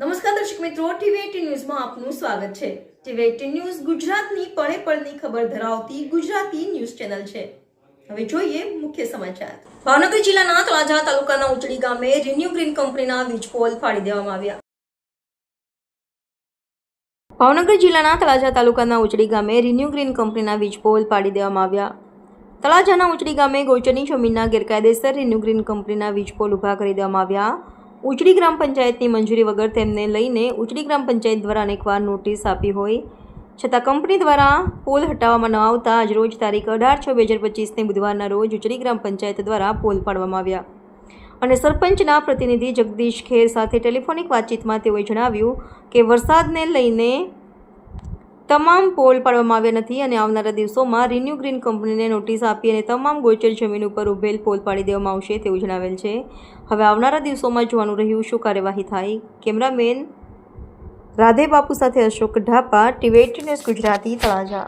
નમસ્કાર દર્શક મિત્રો ટીવી ન્યૂઝમાં આપનું સ્વાગત છે. ટીવી ન્યૂઝ ગુજરાતની પળે પળની ખબર ધરાવતી ગુજરાતી ન્યૂઝ ચેનલ છે. હવે જોઈએ મુખ્ય સમાચાર. ભાવનગર જિલ્લાના તળાજા તાલુકાના ઉચડી ગામે રિન્યુ ગ્રીન કંપનીના વીજ પોલ ફાડી દેવામાં આવ્યા. ભાવનગર જિલ્લાના તળાજા તાલુકાના ઉચડી ગામે રિન્યુ ગ્રીન કંપનીના વીજ પોલ પાડી દેવામાં આવ્યા. તળાજાના ઉચડી ગામે ગોચરની જમીનના ગેરકાયદેસર રિન્યુ ગ્રીન કંપનીના વીજ પોલ ઊભા કરી દેવામાં આવ્યા. ઉચડી ગ્રામ પંચાયતની મંજૂરી વગર તેમને લઈને ઉચડી ગ્રામ પંચાયત દ્વારા અનેકવાર નોટિસ આપી હોય. છતાં કંપની દ્વારા પોલ હટાવવામાં ન આવતા આજરોજ તારીખ અઢાર છ બે હજાર પચીસને બુધવારના રોજ ઉચડી ગ્રામ પંચાયત દ્વારા પોલ પાડવામાં આવ્યા. અને સરપંચના પ્રતિનિધિ જગદીશ ખેર સાથે ટેલિફોનિક વાતચીતમાં તેઓએ જણાવ્યું કે વરસાદને લઈને તમામ પોલ પાડવામાં આવ્યા નથી અને આવનારા દિવસોમાં રિન્યુ ગ્રીન કંપનીને નોટિસ આપી અને તમામ ગોચર જમીન ઉપર ઉભેલ પોલ પાડી દેવામાં આવશે તેવું જણાવેલ છે. હવે આવનારા દિવસોમાં જોવાનું રહ્યું શું કાર્યવાહી થાય. કેમેરામેન રાધે બાપુ સાથે અશોક ઢાપા ટીવેટ ન્યૂઝ ગુજરાતી, તળાજા.